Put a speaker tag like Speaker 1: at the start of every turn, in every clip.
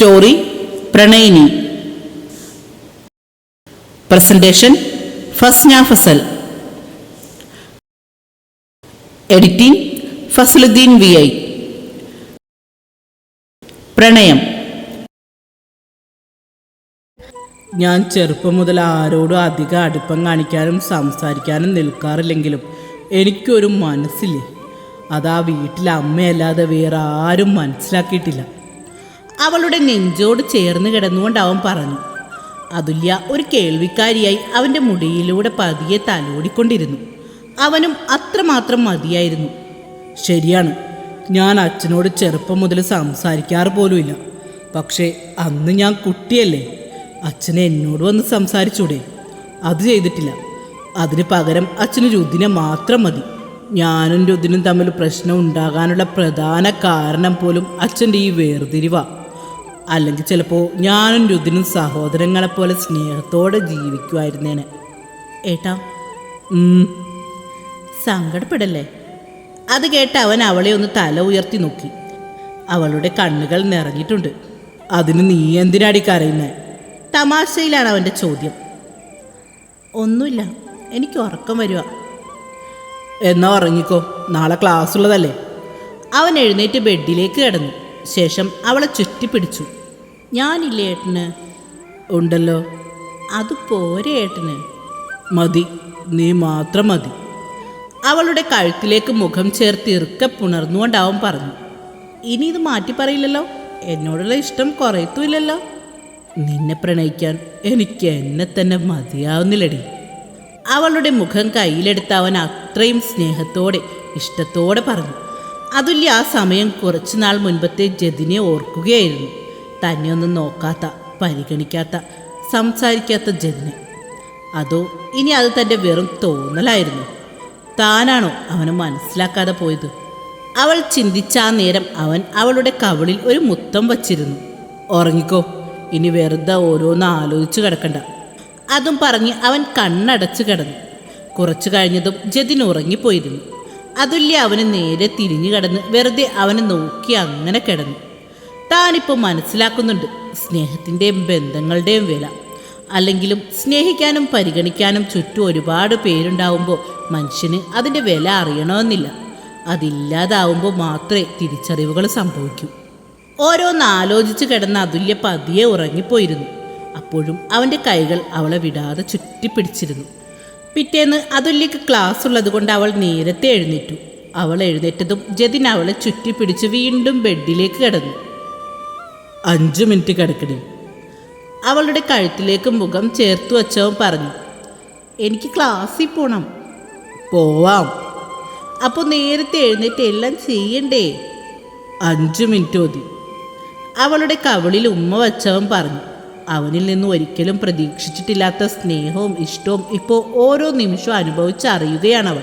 Speaker 1: Story പ്രണയിനി. Presentation Fasna Fasal. Editing Fasaluddeen V I. പ്രണയം. ഞാൻ ചെറുപ്പം മുതൽ ആരോടും അധികം അടുപ്പം കാണിക്കാനും സംസാരിക്കാനും നിൽക്കാറില്ലെങ്കിലും എനിക്കൊരു മനസ്സില്ലേ? അതാ വീട്ടിലെ അമ്മയല്ലാതെ വേറെ ആരും മനസ്സിലാക്കിയിട്ടില്ല. അവളുടെ നെഞ്ചോട് ചേർന്ന് കിടന്നുകൊണ്ട് അവൻ പറഞ്ഞു അതുല്യ ഒരു കേൾവിക്കാരിയായി അവന്റെ മുടിയിലൂടെ പതിയെ തലോടിക്കൊണ്ടിരുന്നു. അവനും അത്രമാത്രം മതിയായിരുന്നു. ശരിയാണ് ഞാൻ അച്ഛനോട് ചെറുപ്പം മുതൽ സംസാരിക്കാറ് പോലുമില്ല. പക്ഷേ അന്ന് ഞാൻ കുട്ടിയല്ലേ. അച്ഛനെ എന്നോട് വന്ന് സംസാരിച്ചൂടെ? അത് ചെയ്തിട്ടില്ല. അതിന് പകരം അച്ഛന് രുദിനെ മാത്രം മതി. ഞാനും രുദിനും തമ്മിൽ പ്രശ്നം ഉണ്ടാകാനുള്ള പ്രധാന കാരണം പോലും അച്ഛന്റെ ഈ വേർതിരിവാ. അല്ലെങ്കിൽ ചിലപ്പോൾ ഞാനും രുദിനും സഹോദരങ്ങളെപ്പോലെ സ്നേഹത്തോടെ ജീവിക്കുമായിരുന്നേനെ. ഏട്ടാ. സങ്കടപ്പെടല്ലേ? അത് കേട്ട് അവൻ അവളെ ഒന്ന് തല ഉയർത്തി നോക്കി. അവളുടെ കണ്ണുകൾ നിറഞ്ഞിട്ടുണ്ട്. അതിന് നീ എന്തിനാടി കരയുന്നേ? തമാശയിലാണ് അവന്റെ ചോദ്യം. ഒന്നുമില്ല എനിക്ക് ഉറക്കം വരുക എന്നാ ഉറങ്ങിക്കോ നാളെ ക്ലാസ് ഉള്ളതല്ലേ അവൻ എഴുന്നേറ്റ് ബെഡിലേക്ക് കിടന്നു. ശേഷം അവളെ ചുറ്റിപ്പിടിച്ചു. ഞാനില്ലേ ഏട്ടന്? ഉണ്ടല്ലോ. അത് പോരെ ഏട്ടന്? മതി. നീ മാത്രം മതി. അവളുടെ കഴുത്തിലേക്ക് മുഖം ചേർത്ത് ഇറുക്കെ പുണർന്നുകൊണ്ടാവും പറഞ്ഞു. ഇനി ഇത് മാറ്റി പറയില്ലല്ലോ. എന്നോടുള്ള ഇഷ്ടം കുറയത്തുമില്ലല്ലോ. നിന്നെ പ്രണയിക്കാൻ എനിക്ക് എന്നെ തന്നെ മതിയാവുന്നില്ലടി. അവളുടെ മുഖം കയ്യിലെടുത്ത് അവൻ അത്രയും സ്നേഹത്തോടെ ഇഷ്ടത്തോടെ പറഞ്ഞു. അതുല്യ ആ സമയം കുറച്ചുനാൾ മുൻപത്തെ ജതിനെ ഓർക്കുകയായിരുന്നു. തന്നെ ഒന്നും നോക്കാത്ത പരിഗണിക്കാത്ത സംസാരിക്കാത്ത ജതിനെ അതോ ഇനി അത് തന്റെ വെറും തോന്നലായിരുന്നു. താനാണോ അവനെ മനസ്സിലാക്കാതെ പോയത്? അവൾ ചിന്തിച്ച ആ നേരം അവൻ അവളുടെ കവളിൽ ഒരു മുത്തം വച്ചിരുന്നു. ഉറങ്ങിക്കോ ഇനി വെറുതെ ഓരോന്ന് ആലോചിച്ച് കിടക്കണ്ട. അതും പറഞ്ഞ് അവൻ കണ്ണടച്ചു കിടന്നു. കുറച്ചു കഴിഞ്ഞതും ജതിൻ ഉറങ്ങിപ്പോയിരുന്നു. അതുല്യ അവന് നേരെ തിരിഞ്ഞു കിടന്ന് വെറുതെ അവനെ നോക്കി അങ്ങനെ കിടന്നു. താനിപ്പോൾ മനസ്സിലാക്കുന്നുണ്ട് സ്നേഹത്തിന്റെയും ബന്ധങ്ങളുടെയും വില. അല്ലെങ്കിലും സ്നേഹിക്കാനും പരിഗണിക്കാനും ചുറ്റും ഒരുപാട് പേരുണ്ടാവുമ്പോൾ മനുഷ്യന് അതിന്റെ വില അറിയണമെന്നില്ല. അതില്ലാതാവുമ്പോൾ മാത്രമേ തിരിച്ചറിവുകൾ സംഭവിക്കൂ. ഓരോന്ന് ആലോചിച്ച് കിടന്ന അതുല്യ പതിയെ ഉറങ്ങിപ്പോയിരുന്നു. അപ്പോഴും അവന്റെ കൈകൾ അവളെ വിടാതെ ചുറ്റിപ്പിടിച്ചിരുന്നു. പിറ്റേന്ന് അതുല്യക്ക് ക്ലാസ് ഉള്ളതുകൊണ്ട് അവൾ നേരത്തെ എഴുന്നേറ്റു. അവൾ എഴുന്നേറ്റതും ജതിൻ അവളെ ചുറ്റിപ്പിടിച്ച് വീണ്ടും ബെഡിലേക്ക് കിടന്നു. അഞ്ചു മിനിറ്റ് കിടക്കണി അവളുടെ കഴുത്തിലേക്ക് മുഖം ചേർത്ത് വച്ചവൻ പറഞ്ഞു എനിക്ക് ക്ലാസ്സിൽ പോണം. പോവാം. അപ്പോൾ നേരത്തെ എഴുന്നേറ്റ് എല്ലാം ചെയ്യണ്ടേ? അഞ്ച് മിനിറ്റ് മതി. അവളുടെ കവളിൽ ഉമ്മ വച്ചവൻ പറഞ്ഞു അവനിൽ നിന്ന് ഒരിക്കലും പ്രതീക്ഷിച്ചിട്ടില്ലാത്ത സ്നേഹവും ഇഷ്ടവും ഇപ്പോൾ ഓരോ നിമിഷവും അനുഭവിച്ചറിയുകയാണ് അവൾ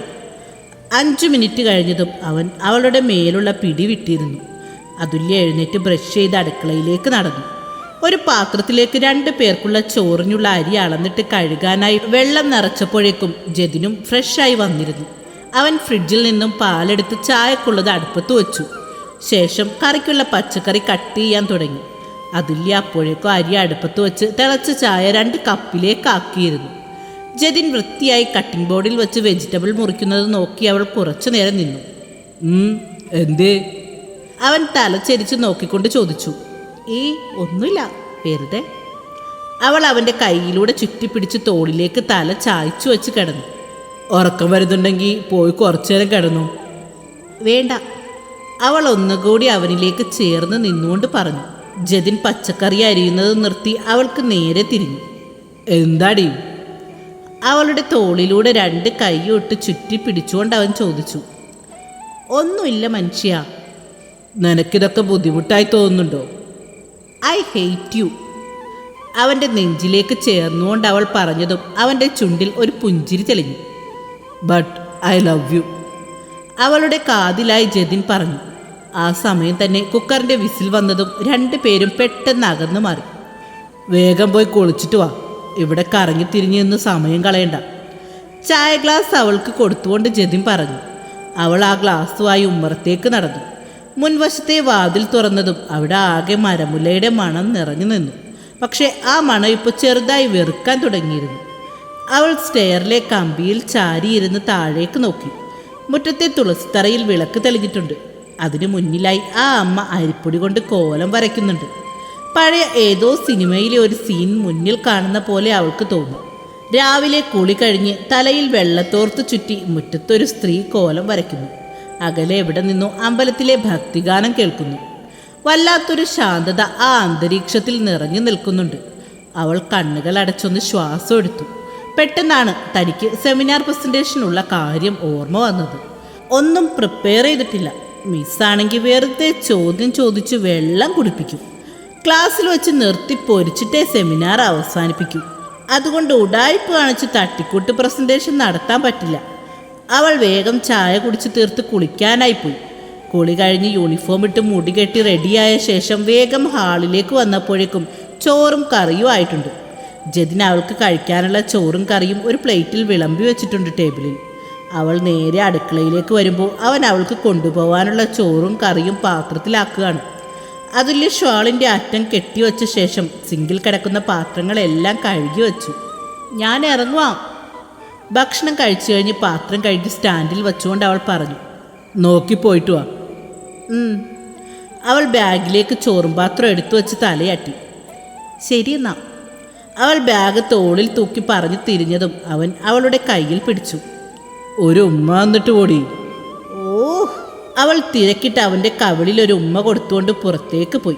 Speaker 1: അഞ്ചു മിനിറ്റ് കഴിഞ്ഞതും അവൻ അവളുടെ മേലുള്ള പിടി വിട്ടിരുന്നു. അതുല്യ എഴുന്നേറ്റ് ബ്രഷ് ചെയ്ത് അടുക്കളയിലേക്ക് നടന്നു. ഒരു പാത്രത്തിലേക്ക് രണ്ട് പേർക്കുള്ള ചോറിനുള്ള അരി അളന്നിട്ട് കഴുകാനായി വെള്ളം നിറച്ചപ്പോഴേക്കും ജതിനും ഫ്രഷായി വന്നിരുന്നു. അവൻ ഫ്രിഡ്ജിൽ നിന്നും പാലെടുത്ത് ചായക്കുള്ളത് അടുപ്പത്ത് വെച്ചു. ശേഷം കറിക്കുള്ള പച്ചക്കറി കട്ട് ചെയ്യാൻ തുടങ്ങി. അതുല്യ അപ്പോഴേക്കും അരി അടുപ്പത്ത് വെച്ച് തിളച്ച ചായ രണ്ട് കപ്പിലേക്ക് ആക്കിയിരുന്നു. ജതിൻ വൃത്തിയായി കട്ടിംഗ് ബോർഡിൽ വെച്ച് വെജിറ്റബിൾ മുറിക്കുന്നത് നോക്കി അവൾ കുറച്ചു നേരം നിന്നു. "ഉം, എന്തേ? അവൻ തലച്ചെരിച്ച് നോക്കിക്കൊണ്ട് ചോദിച്ചു ഈ ഒന്നുമില്ല വെറുതെ? അവൾ അവന്റെ കയ്യിലൂടെ ചുറ്റിപ്പിടിച്ച് തോളിലേക്ക് തല ചായ്ച്ചു വെച്ച് കിടന്നു. ഉറക്കം വരുന്നുണ്ടെങ്കിൽ പോയി കുറച്ചു നേരം കിടന്നു? വേണ്ട. അവൾ ഒന്നുകൂടി അവനിലേക്ക് ചേർന്ന് നിന്നുകൊണ്ട് പറഞ്ഞു. ജതിൻ പച്ചക്കറി അരിയുന്നത് നിർത്തി അവൾക്ക് നേരെ തിരിഞ്ഞു. എന്താടി? അവളുടെ തോളിലൂടെ രണ്ട് കൈയൊട്ട് ചുറ്റി പിടിച്ചുകൊണ്ട് അവൻ ചോദിച്ചു. ഒന്നുമില്ല മനുഷ്യ നിനക്കിതൊക്കെ ബുദ്ധിമുട്ടായി തോന്നുന്നുണ്ടോ? ഐ ഹെയ്റ്റ് യു അവന്റെ നെഞ്ചിലേക്ക് ചേർന്നുകൊണ്ട് അവൾ പറഞ്ഞതും അവന്റെ ചുണ്ടിൽ ഒരു പുഞ്ചിരി തെളിഞ്ഞു. ബട്ട് ഐ ലവ് യു അവളുടെ കാതിലായി ജതിൻ പറഞ്ഞു. ആ സമയം തന്നെ കുക്കറിന്റെ വിസിൽ വന്നതും രണ്ടുപേരും പെട്ടെന്ന് അകന്നു മാറി. വേഗം പോയി കുളിച്ചിട്ട് വാ. ഇവിടെ കറങ്ങി തിരിഞ്ഞു നിന്ന് സമയം കളയണ്ട. ചായ ഗ്ലാസ് അവൾക്ക് കൊടുത്തുകൊണ്ട് ജതിൻ പറഞ്ഞു. അവൾ ആ ഗ്ലാസ്സുമായി ഉമ്മറത്തേക്ക് നടന്നു. മുൻവശത്തെ വാതിൽ തുറന്നതും അവിടെ ആകെ മരമുലയുടെ മണം നിറഞ്ഞു നിന്നു. പക്ഷേ ആ മണം ഇപ്പോൾ ചെറുതായി വെറുക്കാൻ തുടങ്ങിയിരുന്നു. അവൾ സ്റ്റെയറിലെ കമ്പിയിൽ ചാരിയിരുന്ന് താഴേക്ക് നോക്കി. മുറ്റത്തെ തുളസിത്തറയിൽ വിളക്ക് തെളിഞ്ഞിട്ടുണ്ട്. അതിനു മുന്നിലായി ആ അമ്മ അരിപ്പൊടി കൊണ്ട് കോലം വരയ്ക്കുന്നുണ്ട്. പഴയ ഏതോ സിനിമയിലെ ഒരു സീൻ മുന്നിൽ കാണുന്ന പോലെ അവൾക്ക് തോന്നും. രാവിലെ കുളി കഴിഞ്ഞ് തലയിൽ വെള്ളത്തോർത്ത് ചുറ്റി മുറ്റത്തൊരു സ്ത്രീ കോലം വരയ്ക്കുന്നു. അകലെ എവിടെ നിന്നോ അമ്പലത്തിലെ ഭക്തിഗാനം കേൾക്കുന്നു. വല്ലാത്തൊരു ശാന്തത ആ അന്തരീക്ഷത്തിൽ നിറഞ്ഞു നിൽക്കുന്നുണ്ട്. അവൾ കണ്ണുകൾ അടച്ചൊന്ന് ശ്വാസം എടുത്തു. പെട്ടെന്നാണ് തനിക്ക് സെമിനാർ പ്രസന്റേഷനുള്ള കാര്യം ഓർമ്മ വന്നത്. ഒന്നും പ്രിപ്പയർ ചെയ്തിട്ടില്ല. മിസ്സാണെങ്കിൽ വെറുതെ ചോദ്യം ചോദിച്ച് വെള്ളം കുടിപ്പിക്കും. ക്ലാസ്സിൽ വെച്ച് നിർത്തി പൊരിച്ചിട്ടേ സെമിനാർ അവസാനിപ്പിക്കും. അതുകൊണ്ട് ഉടായ്പ കാണിച്ച് തട്ടിക്കൂട്ട് പ്രസന്റേഷൻ നടത്താൻ പറ്റില്ല. അവൾ വേഗം ചായ കുടിച്ച് തീർത്ത് കുളിക്കാനായി പോയി. കുളി കഴിഞ്ഞ് യൂണിഫോം ഇട്ട് മുടി കെട്ടി റെഡിയായ ശേഷം വേഗം ഹാളിലേക്ക് വന്നപ്പോഴേക്കും ചോറും കറിയും ആയിട്ടുണ്ട്. ജതിൻ അവൾക്ക് കഴിക്കാനുള്ള ചോറും കറിയും ഒരു പ്ലേറ്റിൽ വിളമ്പി വെച്ചിട്ടുണ്ട് ടേബിളിൽ അവൾ നേരെ അടുക്കളയിലേക്ക് വരുമ്പോൾ അവൻ അവൾക്ക് കൊണ്ടുപോകാനുള്ള ചോറും കറിയും പാത്രത്തിലാക്കുകയാണ്. അതിൽ ഷാളിന്റെ അറ്റം കെട്ടിവെച്ച ശേഷം സിങ്കിൽ കിടക്കുന്ന പാത്രങ്ങളെല്ലാം കഴുകി വെച്ചു. ഞാൻ ഇറങ്ങുവാം. ഭക്ഷണം കഴിച്ചു കഴിഞ്ഞ് പാത്രം കഴുകി സ്റ്റാൻഡിൽ വെച്ചുകൊണ്ട് അവൾ പറഞ്ഞു നോക്കി പോയിട്ട് വാ. അവൾ ബാഗിലേക്ക് ചോറും പാത്രം എടുത്തു വെച്ച് തലയാട്ടി. ശരി എന്നാ. അവൾ ബാഗ് തോളിൽ തൂക്കി പറഞ്ഞു തിരിഞ്ഞതും അവൻ അവളുടെ കയ്യിൽ പിടിച്ചു. ഒരു ഉമ്മ വന്നിട്ട് ഓടി ഓ അവൾ തിരക്കിട്ട് അവന്റെ കവിളിൽ ഒരു ഉമ്മ കൊടുത്തുകൊണ്ട് പുറത്തേക്ക് പോയി.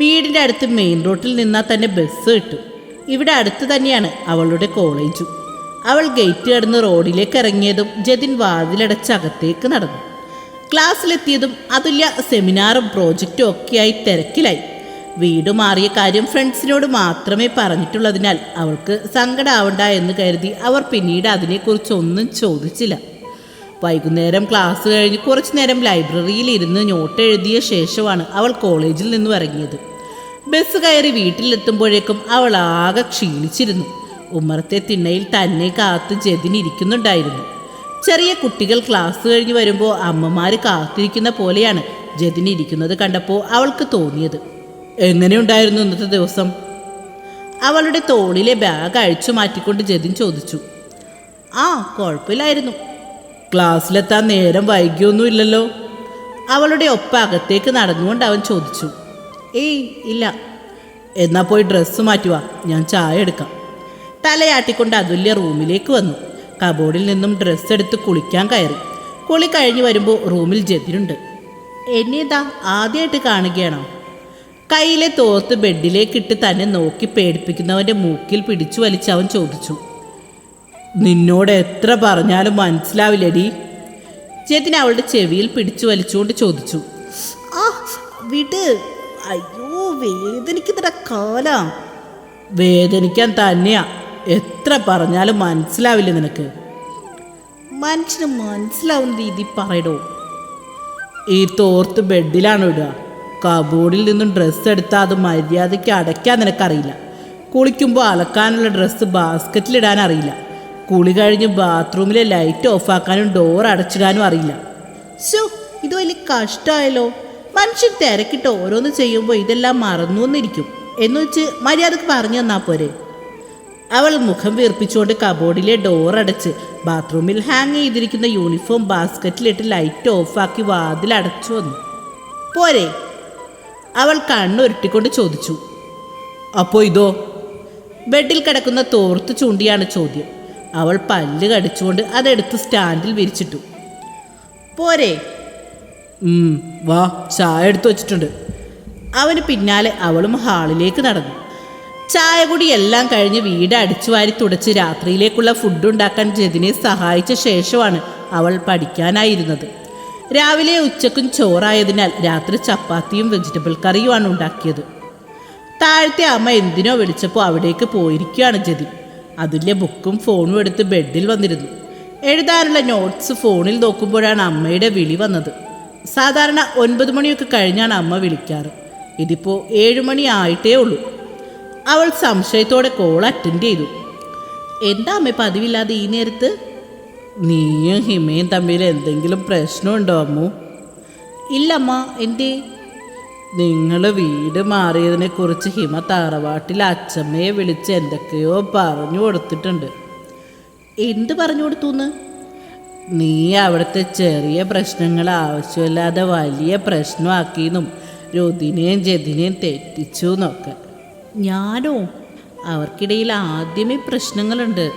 Speaker 1: വീടിന്റെ അടുത്ത് മെയിൻ റോട്ടിൽ നിന്നാൽ തന്നെ ബസ് കിട്ടും. ഇവിടെ അടുത്ത് തന്നെയാണ് അവളുടെ കോളേജും. അവൾ ഗേറ്റ് കടന്ന് റോഡിലേക്ക് ഇറങ്ങിയതും ജതിൻ വാതിലടച്ച് അകത്തേക്ക് നടന്നു. ക്ലാസ്സിലെത്തിയതും അതുല്യ സെമിനാറും പ്രോജക്റ്റും ഒക്കെയായി തിരക്കിലായി. വീട് മാറിയ കാര്യം ഫ്രണ്ട്സിനോട് മാത്രമേ പറഞ്ഞിട്ടുള്ളതിനാൽ അവൾക്ക് സങ്കടാവണ്ട എന്ന് കരുതി അവർ പിന്നീട് അതിനെക്കുറിച്ച് ഒന്നും ചോദിച്ചില്ല. വൈകുന്നേരം ക്ലാസ് കഴിഞ്ഞ് കുറച്ചു നേരം ലൈബ്രറിയിൽ ഇരുന്ന് നോട്ട് എഴുതിയ ശേഷമാണ് അവൾ കോളേജിൽ നിന്നും ഇറങ്ങിയത്. ബസ് കയറി വീട്ടിലെത്തുമ്പോഴേക്കും അവൾ ആകെ ക്ഷീണിച്ചിരുന്നു. ഉമ്മറത്തെ തിണ്ണയിൽ തന്നെ കാത്ത് ജതിൻ ഇരിക്കുന്നുണ്ടായിരുന്നു ചെറിയ കുട്ടികൾ ക്ലാസ് കഴിഞ്ഞ് വരുമ്പോൾ അമ്മമാർ കാത്തിരിക്കുന്ന പോലെയാണ് ജതിൻ ഇരിക്കുന്നത് കണ്ടപ്പോൾ അവൾക്ക് തോന്നിയത്. എങ്ങനെയുണ്ടായിരുന്നു ഇന്നത്തെ ദിവസം? അവളുടെ തോളിലെ ബാഗ് അഴിച്ചു മാറ്റിക്കൊണ്ട് ജതിൻ ചോദിച്ചു. ആ കുഴപ്പമില്ലായിരുന്നു. ക്ലാസ്സിലെത്താൻ നേരം വൈകിയൊന്നുമില്ലല്ലോ അവളുടെ ഒപ്പം അകത്തേക്ക് നടന്നുകൊണ്ട് അവൻ ചോദിച്ചു. ഏയ് ഇല്ല. എന്നാ പോയി ഡ്രസ്സ് മാറ്റുക ഞാൻ ചായ എടുക്കാം. തലയാട്ടിക്കൊണ്ട് അതുല്യ റൂമിലേക്ക് വന്നു. കബോർഡിൽ നിന്നും ഡ്രസ്സ് എടുത്ത് കുളിക്കാൻ കയറി. കുളി കഴിഞ്ഞ് വരുമ്പോൾ റൂമിൽ ജതിനുണ്ട് എന്നെന്താ ആദ്യമായിട്ട് കാണുകയാണോ? കയ്യിലെ തോർത്ത് ബെഡിലേക്കിട്ട് തന്നെ നോക്കി പേടിപ്പിക്കുന്നവന്റെ മൂക്കിൽ പിടിച്ചു വലിച്ച് അവൻ ചോദിച്ചു. നിന്നോട് എത്ര പറഞ്ഞാലും മനസ്സിലാവില്ലടി. ജതിൻ അവളുടെ ചെവിയിൽ പിടിച്ചു വലിച്ചുകൊണ്ട് ചോദിച്ചു. ആ വിട്. അയ്യോ വേദനിക്കുന്നട കാലാ. വേദനിക്കാൻ തന്നെയാ. എത്ര പറഞ്ഞാലും മനസ്സിലാവില്ല നിനക്ക്. മനുഷ്യന് മനസ്സിലാവുന്ന രീതി പറയടോ. ഈ തോർത്ത് ബെഡിലാണ് ഇടുക. കബോർഡിൽ നിന്നും ഡ്രസ്സ് എടുത്താൽ അത് മര്യാദയ്ക്ക് അടയ്ക്കാൻ നിനക്കറിയില്ല. കുളിക്കുമ്പോൾ അലക്കാനുള്ള ഡ്രസ്സ് ബാസ്ക്കറ്റിലിടാൻ അറിയില്ല. കുളി കഴിഞ്ഞ് ബാത്റൂമിലെ ലൈറ്റ് ഓഫാക്കാനും ഡോർ അടച്ചിടാനും അറിയില്ല. ഷോ ഇത് വലിയ കഷ്ടമായല്ലോ മനുഷ്യൻ തിരക്കിട്ട് ഓരോന്ന് ചെയ്യുമ്പോൾ ഇതെല്ലാം മറന്നു എന്നിരിക്കും എന്ന് വെച്ച് മര്യാദയ്ക്ക് പറഞ്ഞു തന്നാൽ പോരെ. അവൾ മുഖം വീർപ്പിച്ചുകൊണ്ട് കബോർഡിലെ ഡോർ അടച്ച് ബാത്റൂമിൽ ഹാങ് ചെയ്തിരിക്കുന്ന യൂണിഫോം ബാസ്ക്കറ്റിലിട്ട് ലൈറ്റ് ഓഫാക്കി വാതിൽ അടച്ചു വന്നു. പോരെ. അവൾ കണ്ണുരുട്ടിക്കൊണ്ട് ചോദിച്ചു. അപ്പോ ഇതോ? ബെഡിൽ കിടക്കുന്ന തോർത്ത് ചൂണ്ടിയാണ് ചോദ്യം. അവൾ പല്ല് കടിച്ചുകൊണ്ട് അതെടുത്ത് സ്റ്റാൻഡിൽ വിരിച്ചിട്ടു. പോരെ. വാ ചായ എടുത്തു വച്ചിട്ടുണ്ട്. അവന് പിന്നാലെ അവളും ഹാളിലേക്ക് നടന്നു. ചായ കൂടി എല്ലാം കഴിഞ്ഞ് വീട് അടിച്ചു വാരി തുടച്ച് രാത്രിയിലേക്കുള്ള ഫുഡ് ഉണ്ടാക്കാൻ ജതിനെ സഹായിച്ച ശേഷമാണ് അവൾ പഠിക്കാനായിരുന്നത്. രാവിലെ ഉച്ചക്കും ചോറായതിനാൽ രാത്രി ചപ്പാത്തിയും വെജിറ്റബിൾ കറിയുമാണ് ഉണ്ടാക്കിയത്. താഴത്തെ അമ്മ എന്തിനോ വിളിച്ചപ്പോൾ അവിടേക്ക് പോയിരിക്കുകയാണ് ജതി അതുല്യ ബുക്കും ഫോണും എടുത്ത് ബെഡിൽ വന്നിരുന്നു. എഴുതാനുള്ള നോട്ട്സ് ഫോണിൽ നോക്കുമ്പോഴാണ് അമ്മയുടെ വിളി വന്നത്. സാധാരണ ഒൻപത് മണിയൊക്കെ കഴിഞ്ഞാണ് അമ്മ വിളിക്കാറ്. ഇതിപ്പോൾ ഏഴുമണി ആയിട്ടേ ഉള്ളൂ. അവൾ സംശയത്തോടെ കോൾ അറ്റൻഡ് ചെയ്തു. എന്താ അമ്മ പതിവില്ലാതെ ഈ നേരത്ത്? നീയും ഹിമയും തമ്മിൽ എന്തെങ്കിലും പ്രശ്നമുണ്ടോ അമ്മു? ഇല്ലമ്മ എന്റെ നിങ്ങൾ വീട് മാറിയതിനെ കുറിച്ച് ഹിമ തറവാട്ടിൽ അച്ഛമ്മയെ വിളിച്ച് എന്തൊക്കെയോ പറഞ്ഞു കൊടുത്തിട്ടുണ്ട്. എന്ത് പറഞ്ഞു കൊടുത്തുന്ന് നീ അവിടുത്തെ ചെറിയ പ്രശ്നങ്ങൾ ആവശ്യമില്ലാതെ വലിയ പ്രശ്നമാക്കിയെന്നും രുദിനെയും ജതിനെയും തെറ്റിച്ചു എന്നൊക്കെ ഞാനോ അവർക്കിടയിൽ ആദ്യമേ പ്രശ്നങ്ങളുണ്ട്.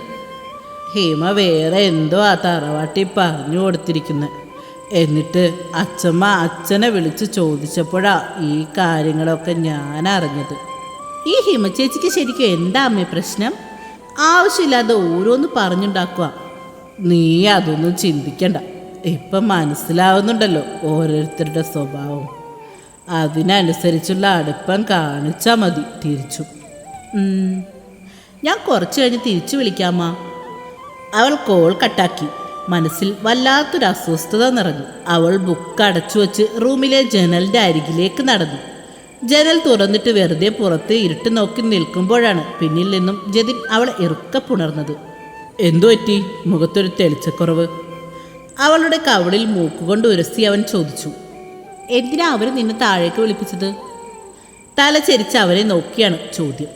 Speaker 1: ഹേമ വേറെ എന്തോ ആ തറവാട്ടി പറഞ്ഞു കൊടുത്തിരിക്കുന്നത് എന്നിട്ട് അച്ഛമ്മ അച്ഛനെ വിളിച്ച് ചോദിച്ചപ്പോഴാ ഈ കാര്യങ്ങളൊക്കെ ഞാൻ അറിഞ്ഞത്. ഈ ഹിമ ചേച്ചിക്ക് ശരിക്കും എന്താ അമ്മേ പ്രശ്നം? ആവശ്യമില്ലാതെ ഓരോന്ന് പറഞ്ഞുണ്ടാക്കുക. നീ അതൊന്നും ചിന്തിക്കണ്ട. ഇപ്പം മനസ്സിലാവുന്നുണ്ടല്ലോ ഓരോരുത്തരുടെ സ്വഭാവം. അതിനനുസരിച്ചുള്ള അടുപ്പം കാണിച്ചാൽ മതി. തിരിച്ചു. ഞാൻ കുറച്ച് കഴിഞ്ഞ് തിരിച്ചു വിളിക്കാമ അവൾ കോൾ കട്ടാക്കി. മനസ്സിൽ വല്ലാത്തൊരു അസ്വസ്ഥത നിറഞ്ഞു. അവൾ ബുക്ക് അടച്ചു വെച്ച് റൂമിലെ ജനലിന്റെ അരികിലേക്ക് നടന്നു. ജനൽ തുറന്നിട്ട് വെറുതെ പുറത്ത് ഇരുട്ട് നോക്കി നിൽക്കുമ്പോഴാണ് പിന്നിൽ നിന്നും ജതിൻ അവളെ ഇറുക്ക പുണർന്നത്. എന്തു പറ്റി? മുഖത്തൊരു തെളിച്ചക്കുറവ്. അവളുടെ കവളിൽ മൂക്കുകൊണ്ട് ഉരസി അവൻ ചോദിച്ചു. എന്തിനാ അവർ നിന്നെ താഴേക്ക് വിളിപ്പിച്ചത്? തലചരിച്ച് അവരെ നോക്കിയാണ് ചോദ്യം.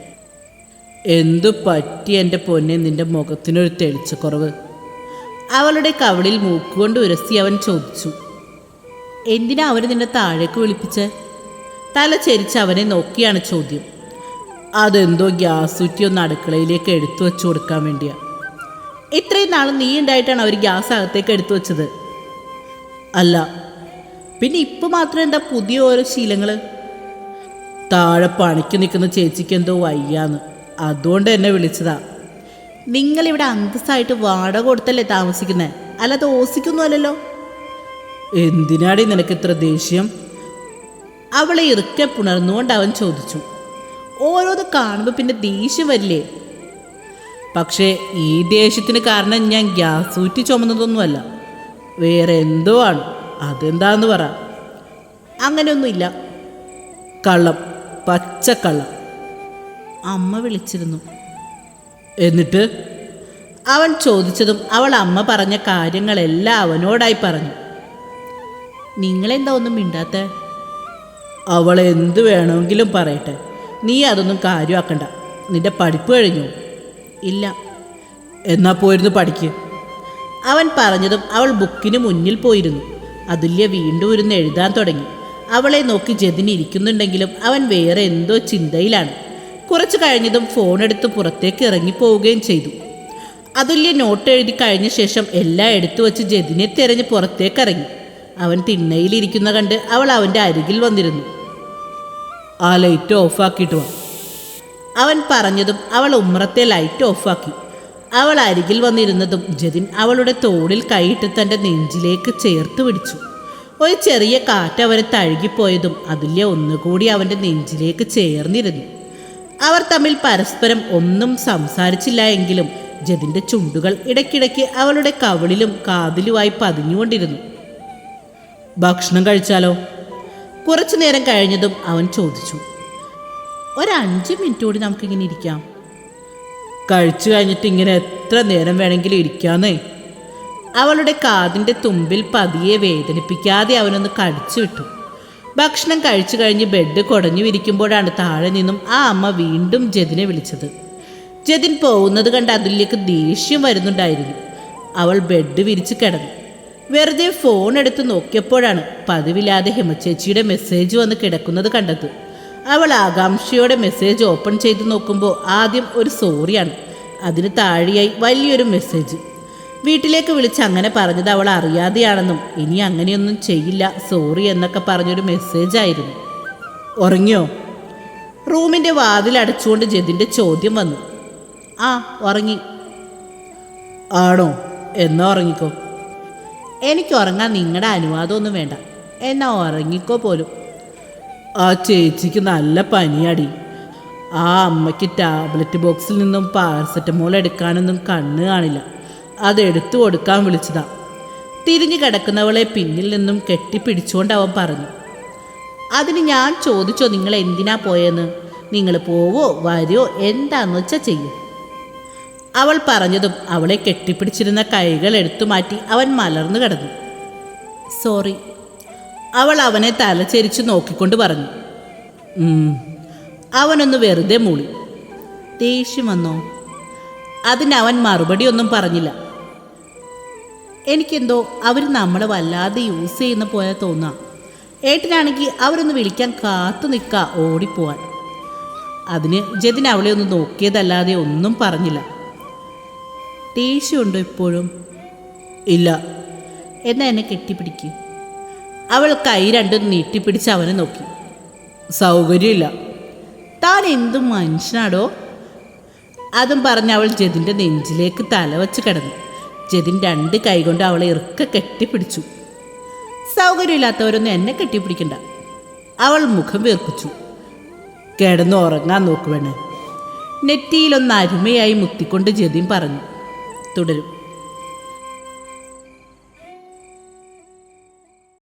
Speaker 1: എന്തു പറ്റി എന്റെ പൊന്നെ നിന്റെ മുഖത്തിനൊരു തെളിച്ചക്കുറവ്? അവളുടെ കവളിൽ മൂക്കുകൊണ്ട് ഉരസി അവൻ ചോദിച്ചു. എന്തിനാ അവർ നിന്നെ താഴേക്ക് വിളിപ്പിച്ച്? തലചരിച്ച് അവനെ നോക്കിയാണ് ചോദ്യം. അതെന്തോ ഗ്യാസ് ഊറ്റി ഒന്ന് അടുക്കളയിലേക്ക് എടുത്തു വെച്ചു കൊടുക്കാൻ വേണ്ടിയാ. ഇത്രയും നാൾ നീ ഉണ്ടായിട്ടാണ് അവർ ഗ്യാസ് അകത്തേക്ക് എടുത്തു വെച്ചത്? അല്ല പിന്നെ ഇപ്പം മാത്രം എന്താ പുതിയ ഓരോ ശീലങ്ങൾ താഴെ പണിക്ക് നിൽക്കുന്ന ചേച്ചിക്ക് എന്തോ വയ്യാന്ന്. അതുകൊണ്ട് എന്നെ വിളിച്ചതാ. നിങ്ങളിവിടെ അന്തസ്സായിട്ട് വാടക കൊടുത്തല്ലേ താമസിക്കുന്നത് അല്ലാതെ ഓസിക്കൊന്നുമല്ലല്ലോ എന്തിനാടി നിനക്ക് ഇത്ര ദേഷ്യം? അവളെ ഇറുക്കെ പുണർന്നുകൊണ്ട് അവൻ ചോദിച്ചു. ഓരോന്ന് കാണുമ്പോൾ പിന്നെ ദേഷ്യം വരില്ലേ? പക്ഷേ ഈ ദേഷ്യത്തിന് കാരണം ഞാൻ ഗ്യാസ് ഊറ്റി ചുമന്നതൊന്നുമല്ല. വേറെ എന്തോ ആണ്. അതെന്താന്ന് പറ. അങ്ങനെയൊന്നുമില്ല. കള്ളം പച്ചക്കള്ളം അമ്മ വിളിച്ചിരുന്നു. എന്നിട്ട്? അവൻ ചോദിച്ചതും അവൾ അമ്മ പറഞ്ഞ കാര്യങ്ങളെല്ലാം അവനോടായി പറഞ്ഞു. നിങ്ങളെന്താ ഒന്നും മിണ്ടാത്ത? അവൾ എന്ത് വേണമെങ്കിലും പറയട്ടെ. നീ അതൊന്നും കാര്യമാക്കണ്ട. നിന്റെ പഠിപ്പ് കഴിഞ്ഞു? ഇല്ല. എന്നാ പോയിരുന്നു പഠിക്ക്. അവൻ പറഞ്ഞതും അവൾ ബുക്കിന് മുന്നിൽ പോയിരുന്നു. അതുല്യ വീണ്ടും ഇരുന്ന് എഴുതാൻ തുടങ്ങി. അവളെ നോക്കി ജതിന് ഇരിക്കുന്നുണ്ടെങ്കിലും അവൻ വേറെ എന്തോ ചിന്തയിലാണ്. കുറച്ചു കഴിഞ്ഞതും ഫോൺ എടുത്ത് പുറത്തേക്ക് ഇറങ്ങിപ്പോവുകയും ചെയ്തു. അതുല്യ നോട്ട് എഴുതി കഴിഞ്ഞ ശേഷം എല്ലാം എടുത്തു വെച്ച് ജതിനെ തിരഞ്ഞ് പുറത്തേക്ക് ഇറങ്ങി. അവൻ തിണ്ണയിലിരിക്കുന്ന കണ്ട് അവൾ അവന്റെ അരികിൽ വന്നിരുന്നു. ആ ലൈറ്റ് ഓഫാക്കിയിട്ട് വാ. അവൻ പറഞ്ഞതും അവൾ ഉമ്രത്തെ ലൈറ്റ് ഓഫാക്കി. അവൾ അരികിൽ വന്നിരുന്നതും ജതിൻ അവളുടെ തോളിൽ കൈയിട്ട് തന്റെ നെഞ്ചിലേക്ക് ചേർത്ത് പിടിച്ചു. ഒരു ചെറിയ കാറ്റ് അവരെ തഴുകിപ്പോയതും അതുല്യ ഒന്നുകൂടി അവന്റെ നെഞ്ചിലേക്ക് ചേർന്നിരുന്നു. അവർ തമ്മിൽ പരസ്പരം ഒന്നും സംസാരിച്ചില്ല എങ്കിലും ജതിന്റെ ചുണ്ടുകൾ ഇടയ്ക്കിടയ്ക്ക് അവളുടെ കവിളിലും കാതിലുമായി പതിഞ്ഞുകൊണ്ടിരുന്നു. ഭക്ഷണം കഴിച്ചാലോ? കുറച്ചു നേരം കഴിഞ്ഞതും അവൻ ചോദിച്ചു. മിനിറ്റ് കൂടി നമുക്കിങ്ങനെ ഇരിക്കാം. കഴിച്ചു കഴിഞ്ഞിട്ട് ഇങ്ങനെ എത്ര നേരം വേണമെങ്കിലും ഇരിക്കാന്നേ. അവളുടെ കാതിന്റെ തുമ്പിൽ പതിയെ വേദനിപ്പിക്കാതെ അവനൊന്ന് കടിച്ചു വിട്ടു. ഭക്ഷണം കഴിച്ചു കഴിഞ്ഞ് ബെഡ് കുടഞ്ഞു വിരിക്കുമ്പോഴാണ് താഴെ നിന്നും ആ അമ്മ വീണ്ടും ജതിനെ വിളിച്ചത്. ജതിൻ പോകുന്നത് കണ്ട് അതിലേക്ക് ദേഷ്യം വരുന്നുണ്ടായിരുന്നു. അവൾ ബെഡ് വിരിച്ച് കിടന്നു. വെറുതെ ഫോൺ എടുത്ത് നോക്കിയപ്പോഴാണ് പതിവില്ലാതെ ഹിമചേച്ചിയുടെ മെസ്സേജ് വന്ന് കിടക്കുന്നത് കണ്ടത്. അവൾ ആകാംക്ഷയോടെ മെസ്സേജ് ഓപ്പൺ ചെയ്ത് നോക്കുമ്പോൾ ആദ്യം ഒരു സോറിയാണ്. അതിന് താഴെയായി വലിയൊരു മെസ്സേജ് വീട്ടിലേക്ക് വിളിച്ച് അങ്ങനെ പറഞ്ഞത് അവൾ അറിയാതെയാണെന്നും ഇനി അങ്ങനെയൊന്നും ചെയ്യില്ല സോറി എന്നൊക്കെ പറഞ്ഞൊരു മെസ്സേജ് ആയിരുന്നു. ഉറങ്ങിയോ? റൂമിന്റെ വാതിൽ അടച്ചുകൊണ്ട് ജതിന്റെ ചോദ്യം വന്നു. ആ ഉറങ്ങി. ആണോ? എന്നാ ഉറങ്ങിക്കോ. എനിക്ക് ഉറങ്ങാൻ നിങ്ങളുടെ അനുവാദമൊന്നും വേണ്ട. എന്നാ ഉറങ്ങിക്കോ പോലും. ആ ചേച്ചിക്ക് നല്ല പനിയാടി. ആ അമ്മയ്ക്ക് ടാബ്ലറ്റ് ബോക്സിൽ നിന്നും പാരസെറ്റമോൾ എടുക്കാനൊന്നും കണ്ണ് കാണില്ല. അതെടുത്തു കൊടുക്കാൻ വിളിച്ചതാ. തിരിഞ്ഞു കിടക്കുന്നവളെ പിന്നിൽ നിന്നും കെട്ടിപ്പിടിച്ചുകൊണ്ട് അവൻ പറഞ്ഞു. അതിന് ഞാൻ ചോദിച്ചോ നിങ്ങൾ എന്തിനാ പോയെന്ന്? നിങ്ങൾ പോവോ വരുമോ എന്താന്ന് വെച്ചാൽ ചെയ്യും. അവൾ പറഞ്ഞതും അവളെ കെട്ടിപ്പിടിച്ചിരുന്ന കൈകൾ എടുത്തു മാറ്റി അവൻ മലർന്നു കിടന്നു. സോറി അവൾ അവനെ തലചരിച്ച് നോക്കിക്കൊണ്ട് പറഞ്ഞു. അവനൊന്ന് വെറുതെ മൂളി. ദേഷ്യം വന്നോ? അതിനവൻ മറുപടി ഒന്നും പറഞ്ഞില്ല. എനിക്കെന്തോ അവർ നമ്മളെ വല്ലാതെ യൂസ് ചെയ്യുന്ന പോലെ തോന്നാം. ഏട്ടനാണെങ്കിൽ അവരൊന്ന് വിളിക്കാൻ കാത്തു നിൽക്കുക ഓടിപ്പോവാൻ. അതിന് ജതിൻ അവളെ ഒന്ന് നോക്കിയതല്ലാതെ ഒന്നും പറഞ്ഞില്ല. ദേഷ്യമുണ്ടോ ഇപ്പോഴും? ഇല്ല. എന്നാ എന്നെ കെട്ടിപ്പിടിക്ക്. അവൾ കൈ രണ്ടും നീട്ടിപ്പിടിച്ച് അവനെ നോക്കി. സൗകര്യമില്ല. താൻ എന്തു മനുഷ്യനാടോ? അതും പറഞ്ഞ് അവൾ ജതിന്റെ നെഞ്ചിലേക്ക് തലവച്ച് കിടന്നു. ജതിൻ രണ്ട് കൈകൊണ്ട് അവളെ ഇറുക്ക കെട്ടിപ്പിടിച്ചു. സൗകര്യമില്ലാത്തവരൊന്നും എന്നെ കെട്ടിപ്പിടിക്കണ്ട. അവൾ മുഖം വീർപ്പിച്ചു. കിടന്ന് ഉറങ്ങാൻ നോക്കുവേണേ നെറ്റിയിലൊന്ന് അരുമയായി മുത്തിക്കൊണ്ട് ജതിൻ പറഞ്ഞു. തുടരും.